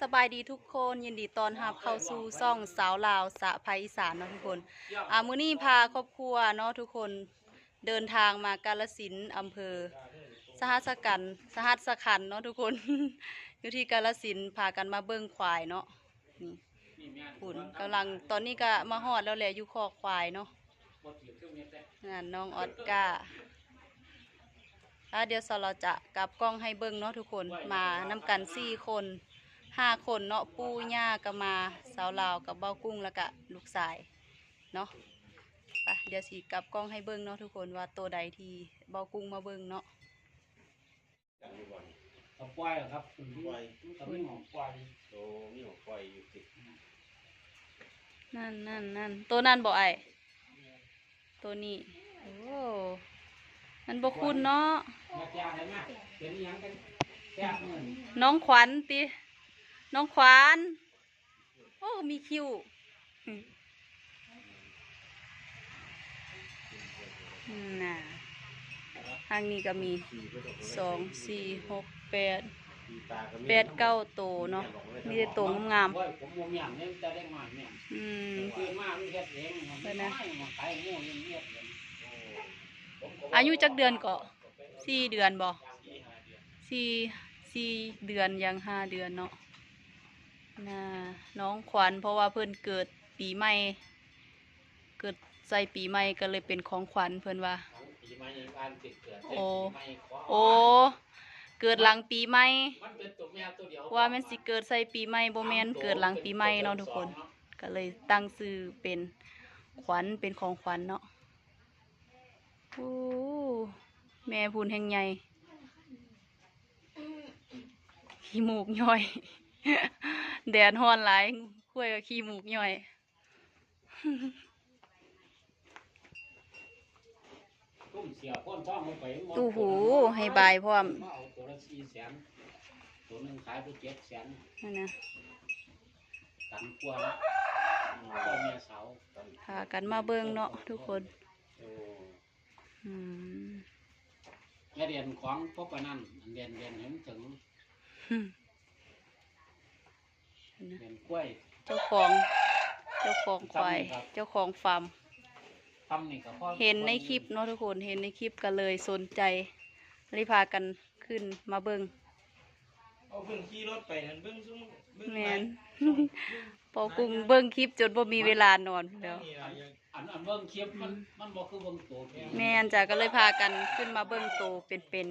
สบายดีทุกคนยินดีตอนรับเข้าสู่ซ่องสาวลาวสะพายอีสานเนาะทุกคนอ่ามื้อนี้พาครอบครัวเนาะทุกคนเดินทางมากาลสินธุ์อำเภอ สหัสกันสหัสขันธ์เนาะทุกคน อยู่ที่กาลสินธุ์พากันมาเบิ่งควายเนาะนี่ปุ่นกำลังตอนนี้ก็มาฮอดแล้วแหละอยู่คอกควายเนาะนั่นน้องออดก้าแล้วเดี๋ยวสเราจะกลับกล้องให้เบิ่งเนาะทุกคนมานำกันสี่คน ห้าคนเนาะปู่ย่าก็มาสาวลาวกับเบ้ากุ้งแล้วก็ลูกชายเนาะไปเดี๋ยวสิกลับกล้องให้เบิ่งเนาะทุกคนว่าตัวใดที่เบ้ากุ้งมาเบิ่งเนาะเอาปล่อยเหรอครับคุณพี่ปล่อยตอนนี้ของปล่อยโตมีของปล่อยอยู่ติดนั่นนั่นนั่นตัวนั่นบอกไอตัวนี้โอ้มันบกคุณเนาะมาจ้างเลยนะเป็นอิหยังกันแซ่บเงินน้องขวัญติ น้องขวัญโอ้ มีคิวอืมน่ะทางนี้ก็มีสองสี่หกแปดแปดเก้าโตวเนาะ มีแต่ตัวงามโอ้ยผมมุมอย่างนี้จะได้มาเนี่ยๆอืม คือมากมันเฮ็ดเองมันเดี๋ยวนะไม่มาขายงูเงียบๆเลยอายุจักเดือนก็สี่เดือนบ่สี่สี่เดือนยังห้าเดือนเนาะ น่าน้องขวัญเพราะว่าเพิ่นเกิดปีใหม่ เกิดใส่ปีใหม่ก็เลยเป็นของขวัญเพิ่นว่า ปีใหม่บ้านติดเกิดโอ้ปีใหม่ขโอ้ เกิดหลังปีใหม่ มันเป็นตัวแม่ตัวเดียวว่าแม่นสิเกิดใส่ปีใหม่บ่แม่นเกิดหลังปีใหม่เนาะทุกคน ก็เลยตั้งชื่อเป็นขวัญเป็นของขวัญเนาะโอ้แม่พูนแห่งใหญ่ขี้มูกย่อย แดดฮ้อนหลายคุยกับขี้มูกย่อยตุ้มเสียพ่นท่องลงไปหมดตู้หูให้บายพร้อมมาเอาตัวละสี่แสนตัวหนึ่งขายไปเจ็ดแสนนั่นนะตันกว่าละพ่อแม่สาวพากันมาเบิ่งเนาะทุกคนโอ้อืมแม่เรียนของพบกันนั่นเรียนเรียนเห็นถึง หึเรียนกล้วยเจ้าของ เจ้าของควายครับเจ้าของฟาร์ม ทำนี่กับพ่อเห็นในคลิปเนาะทุกคน เห็นในคลิปก็เลยสนใจเลยพากันขึ้นมาเบิ่งเอาเพิ่งขี่รถไปนั่นเบิ่งซุ่มเบิ่งแม่นพอกุ้งเบิ่งคลิปจนบ่มีเวลานอนแล้ว นี่ล่ะยังอันอันเบิ่งคลิปมันมันบ่คือเบิ่งตัวแม่แม่นจ้ะก็เลยพากันขึ้นมาเบิ่งโตเป็น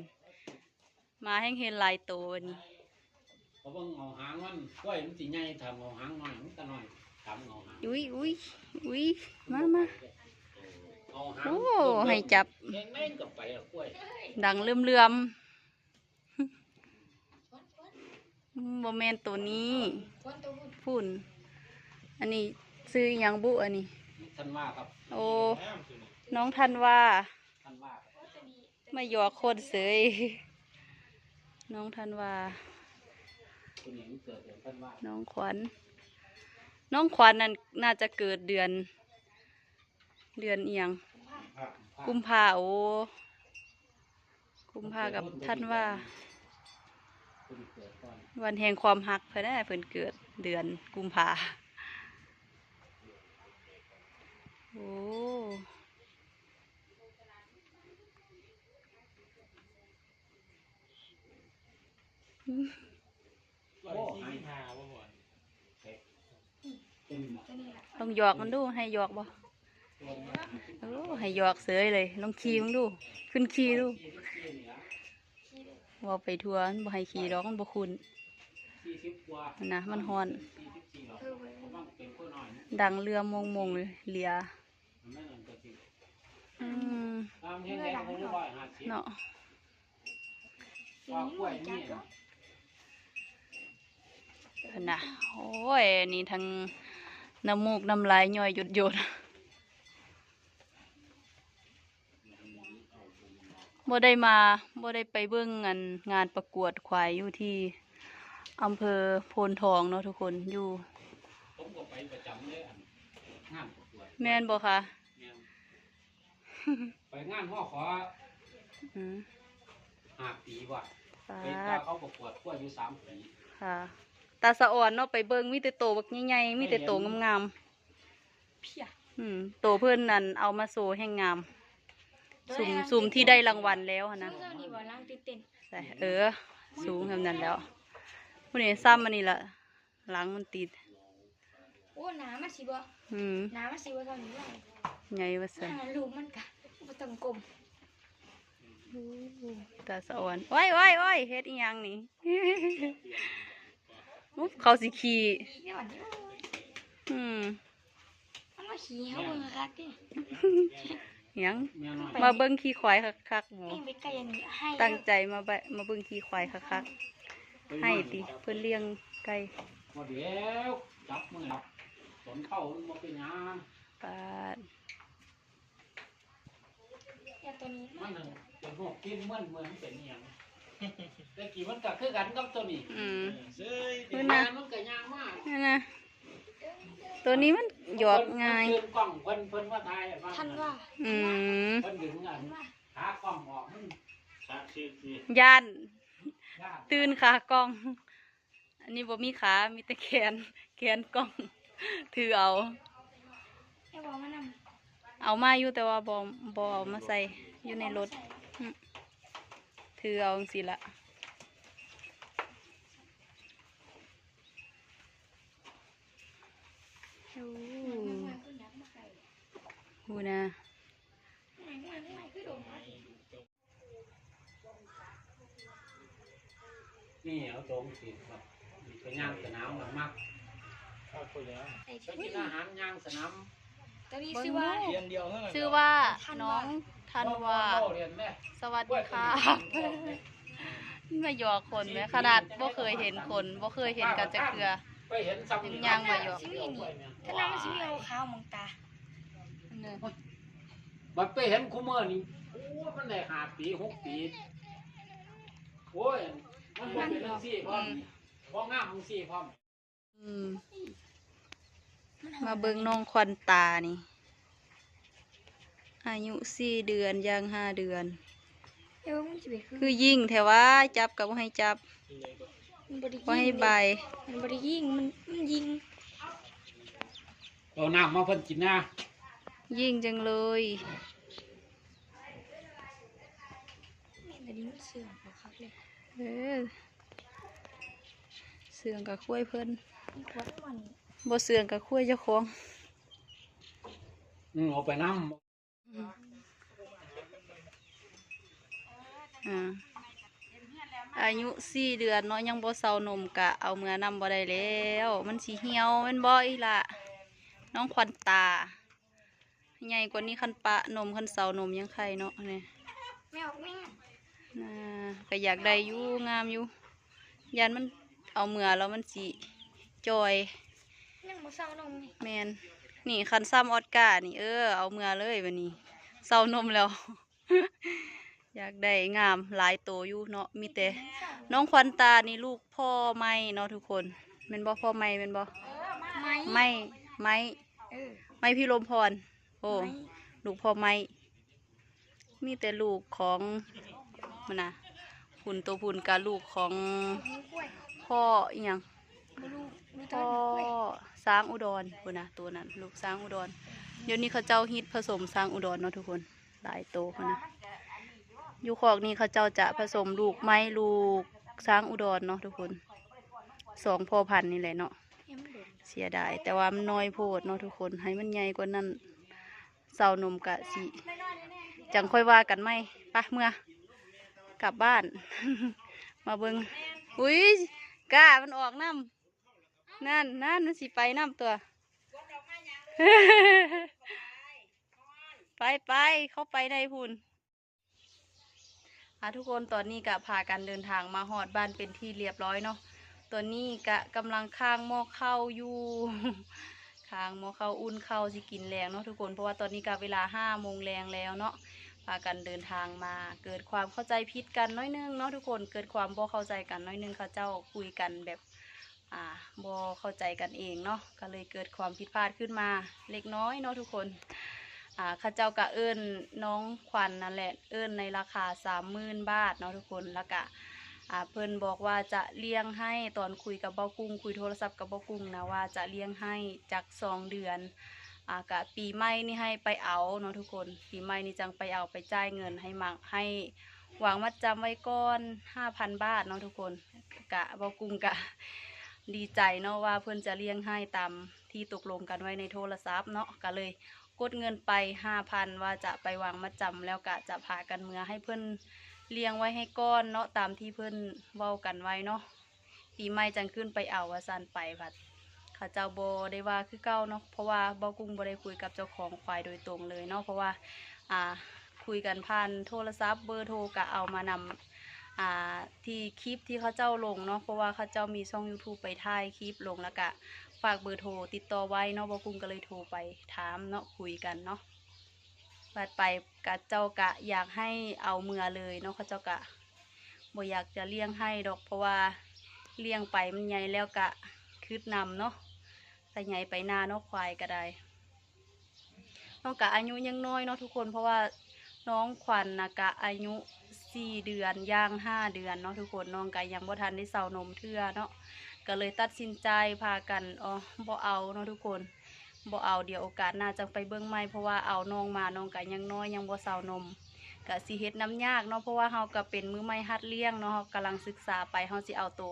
ๆ มาให้เห็นหลายโตวันนี้ เพราะเบิ่งเอาหางมันกล้วยมันสิใหญ่ทำเอาหางน้อยมันก็น้อยทำเอาหางอุ้ยอุ้ยอุ้ยมามาเอาหางโอ้ให้จับเลี้ยงแม่งกับไปอะกล้วยดังเลื่อมๆอืมบ่แม่นตัวนี้พุ่น อันนี้ซื้ออหยังบุอันนี้ท่านว่าครับ โอ้แอมสินี่น้องทันว่าท่านว่าไม่หยอกคนเสยน้องทันว่า คุณหญิงเกิดเดือนท่านว่าน้องขวัญ น้องขวัญนั่นน่าจะเกิดเดือน เดือนเอียงครับกุมภาโอ้กุมภากับท่านว่าคุณเกิดก่อนวันแห่งความหักเพิ่นได้เพิ่นเกิดเดือนกุมภาโอ้ ร้อยสี่สิบห้าบ่บ่เป็นหมอต้องหยอกมันดูให้หยอกบ่โอ้ให้หยอกเสยเลยลองขี่มันดู ขึ้นขี่ดูว่าไปทัวร์บ่ให้ขี่ดอกมันบ่คุ้นะมันฮอน ดังเรือมงมงเลยเลียมันไม่เหมือนกับสิอืมเนาสิบเนาะว่าก นี่นะเพิ่นน่ะโอ้ยนี่ทั้งน้ำมูกน้ำลายย่อยหยดหยดบ่ได้มาบ่ได้ไปเบิ่งงานงานประกวดควายอยู่ที่อำเภอโพนทองเนาะทุกคนอยู่ผมก็ไปประจำเลยอันงานประกวดแม่นบ่คะแม่นไปงานห่อขออืมห้าปีว่ะสาไปพาเขาประกวดกล้วยอยู่สามปีค่ะ ตาสะอ่อนเนาะไปเบิ่งมีแต่โตบักใหญ่ๆมีแต่โตงามเพียๆอืมโตเพิ่นนั่นเอามาโซแห่งงาม สุ่มสุ่มที่ได้รางวัลแล้วหั้นนะเจ้านี่บ่ล้างตื่นเต้นใช่เออ สูงแบบนั้นแล้วพวกนี้ซ้ำมันนี่ละหลังมันติด โอ้หนามันสิบ่อืมหนามันสิบ่เท่านี้เลยไงวะสันหนาลูกมันกะบ่ต้องกลมตาสะอ่อนโอ้ยโอ้ยโอ้ยเฮ็ดอีหยังนี่อุ๊บ เขาสิขี่อืมมาขี่เฮาเบิ่งคักดิยังมาเบิ่งขี่ควายคักๆหมูเองไปไกลอันนี้ให้ตั้งใจมาไปมาเบิ่งขี่ควายคักๆให้ติเพิ่นเลี้ยงไก่พอเดี๋ยวจับมือครับสนเข้ามันเป็นยังปาดแต่ตัวนี้มันนั่นเป็นพวกกินเหมือนเหมือนเป็นอย่าง แต่กี่มันก็คือกันกับตัวนี้อืมเซ้ยเพิ่นงานะนมันก็ยางมากนั่นนะตัวนี้มันหยอกง่าย เพิ่นกล้องเพิ่นเพิ่นว่าทายว่าท่านว่าอืมเพิ่นดึงอันขากล้องออกมันชักชื่อสิย่านยากตื่นขากล้อง อันนี้บ่มีขา มีแต่แขน แขนกล้อง ถือเอาไอ้บอกมันนำเอามาอยู่แต่ว่าบ่บ่เอามาใส่อยู่ในรถอืม ถือเอาจังสิละโอ้หูนะนี่เอาตรงสิครับไปย่างสนามมันมากเข้าไปแล้วไอ้ไปกินอาหารย่างสนามตัวนี้ชื่อว่าเรียนเดียวเท่านั้นชื่อว่าธันวาน้อง ธันวาโเรียนแม่สวัสดีค่ะมาหยอกคนไหมขนาดบ่เคยเห็นคนบ่เคยเห็นกันจะเกลือไปเห็นซ้ำยังย่างมาอยู่ถ้าน้ำมันสิมีเอาขาวมองตาบัดไปเห็นคูเมอร์นี่โอ้มันได้ห้าปีหกปีโอ้ยมันบ่เป็นจังซี่พร้อมบ่งามจังซี่พร้อมอืมมาเบิ่งน้องควันตานี่ อายุสี่เดือนย่างห้าเดือน เอ้ามันสิไปคือคือยิ่งแถวว่าจับกับว่าให้จับมันบ่ได้ยิงว่าให้ใบายมันบ่ได้ยิงมันมันยิงเอาน้ำมาเพิ่นกินนะยิ่งจังเลยแม่นแต่นี้มันเสื่อมบ่ครับเลยเออเสื่องกับคุ้ยเพิ่นมันขวดมัน บ่เสื่องกับคุ้ยเจ้าของ อืมเอาไปน้อ่า อายุสี่เดือนเนาะยังบ่เซานมกะเอาเมื่อนำบ่ได้แล้ว มันสีเหี่ยวแมันบ่อีหละน้องควันตา ใหญ่กว่านี้คันปะนมคันเซานมยังไข่เนาะนี่แม่ออกแม่น่าก็อยากได้อยู่งามอยู่ยันมันเอาเมื่อแล้วมันสีจอยยังบ่เศร้านมนี่แมน นี่คันซ้ำออดการ์นี่เออเอาเมื่อเลยวันนี้เซานมแล้ว อยากได้งามหลายโตอยู่เนาะมีแต่น้องควันตานี่ลูกพ่อไม่เนาะทุกคนแมันบ่พ่อไม่แมันบ่ไม้ไม่ไม่เออไม่พี่ลมพร โอ้ไม้ลูกพ่อไม่มีแต่ลูกของมันนะหุ่นตัวพุ่นกับลูกของหูกล้วยพ่ออีหยังบ่รู้รู้ตพ่ออนกล้วย สร้างอุดรพุ่นนะตัวนั้นลูกสร้างอุดร เดี๋ยวนี้เขาเจ้าฮิตผสมสร้างอุดรเนาะทุกคนหลายโตพุ่นนะอยู่ขอกนี้เขาเจ้าจะผสมลูกไม้ลูกสร้างอุดรเนาะทุกคนสองพ่อพันนี่แหละเนาะเสียดายแต่ว่ามันน้อยโพดเนาะทุกคนให้มันใหญ่กว่านั้นเสานมกะสิจังค่อยว่ากันไหมปะเมื่อกลับบ้าน มาเบิงอุ้ยกล้ามันออกน้ำ นั่นนั่นมันสิไปน้ำตัว ไปไปเข้าไปในพุ่นอะทุกคนตอนนี้กะพากันเดินทางมาหอดบ้านเป็นที่เรียบร้อยเนาะตัวนี้กะกำลังข้างหม้อข้าวอยู่ข้างหม้อข้าวอุ่นข้าวสิกินแรงเนาะทุกคนเพราะว่าตอนนี้กะเวลาห้าโมงแรงแล้วเนาะพากันเดินทางมาเกิดความเข้าใจผิดกันน้อยนึงเนาะทุกคนเกิดความบ่เข้าใจกันน้อยนึงเขาเจ้าคุยกันแบบ อ่าบ่เข้าใจกันเองเนาะก็เลยเกิดความผิดพลาดขึ้นมา เล็กน้อยเนาะทุกคนอ่าเข้าเจ้ากะเอิ้นน้องขวัญนั่นแหละเอิ้นในราคาสามหมื่นบาทเนาะทุกคนแล้วกะอ่าเพิ่นบอกว่าจะเลี้ยงให้ตอนคุยกับบ้ากุ้งคุยโทรศัพท์กับบ้ากุ้งนะว่าจะเลี้ยงให้จากสองเดือนอ่ากะปีใหม่นี่ให้ไปเอาเนาะทุกคน ปีใหม่นี่จังไปเอาไปจ่ายเงินให้มักให้วางมัดจำไว้ก่อนห้าพันบาทเนาะทุกคนกะบ้ากุ้งกะ ดีใจเนาะว่าเพิ่อนจะเลี้ยงให้ตามที่ตกลงกันไว้ในโทรศัพท์เนาะก็เลยกดเงินไปห้าพันว่าจะไปวางมัดจำแล้วกะจะพากันเมือให้เพิ่อนเลี้ยงไว้ให้ก้อนเนาะตามที่เพื่อนเว้ากันไว้เนาะปีใหม่จังขึ้นไปเอาว่าซันไปผัดเข้าเจ้าโบได้ว่าคือเก้าเนาะเพราะว่าบากุ้งบได้คุยกับเจ้าของควายโดยตรงเลยเนาะเพราะว่าอ่าคุยกันผ่านโทรศัพท์เบอร์โทรก็เอามานำ อ่าที่คลิปที่เขาเจ้าลงเนาะเพราะว่าเขาเจ้ามีช่อง YouTube ไปถ่ายคลิปลงแล้วก็ฝากเบอร์โทรติดต่อไว้เนาะบากุ้งก็เลยโทรไปถามเนาะคุยกันเนาะบัดไปกะเจ้ากะอยากให้เอาเมือเลยเนาะเขาเจ้ากะบ่อยากจะเลี้ยงให้ดอกเพราะว่าเลี้ยงไปมันใหญ่แล้วกะคืดนำเนาะแต่ใหญ่ไปหน้าเนาะควายก็ได้น้องกะอายุยังน้อยเนาะทุกคนเพราะว่าน้องขวัญนะกะอายุ สี่เดือนย่างห้าเดือนเนาะทุกคนน้องกะยังบ่ทันได้เซานมเทื่อเนาะก็เลยตัดสินใจพากันอ๋อบ่เอาเนาะทุกคนบ่เอาเดี๋ยวโอกาสหน้าจังไปเบิ่งใหม่เพราะว่าเอาน้องมาน้องก็ยังน้อยยังบ่เซานมก็สิเฮ็ดน้ำยากเนาะเพราะว่าเฮาก็เป็นมือใหม่หัดเลี้ยงเนาะเฮากำลังศึกษาไปเฮาสิเอาโตว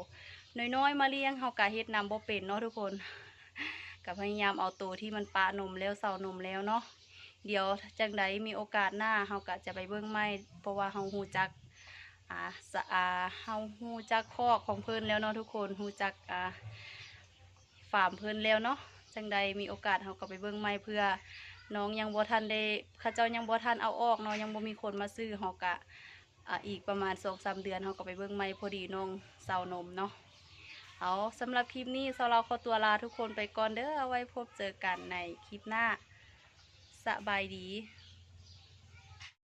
น้อยๆมาเลี้ยงเฮาก็เฮ็ดน้ำบ่เป็นเนาะทุกคนก็พยายามเอาโตวที่มันปะนมแล้วเซานมแล้วเนาะ เดี๋ยวจังใดมีโอกาสหน้าเฮาก็จะไปเบิ่งใหม่เพราะว่าเฮาฮู้จักอ่าสะอาเฮาฮู้จักคอกของเพิ่นแล้วเนาะทุกคนฮู้จักอ่าฟาร์มเพิ่นแล้วเนาะจังใดมีโอกาสเขาก็ไปเบิ่งใหม่เพื่อน้องยังบ่ทันได้ข้าเจ้ายังบ่ทันเอาออกเนาะยังบ่มีคนมาซื้อเฮากะอ่าอีกประมาณ2-3เดือนเฮาก็ไปเบิ่งใหม่พอดีน้องเซานมเนาะเอาสำหรับคลิปนี้สเราขอตัวลาทุกคนไปก่อนเด้อเอาไว้พบเจอกันในคลิปหน้า สบายดี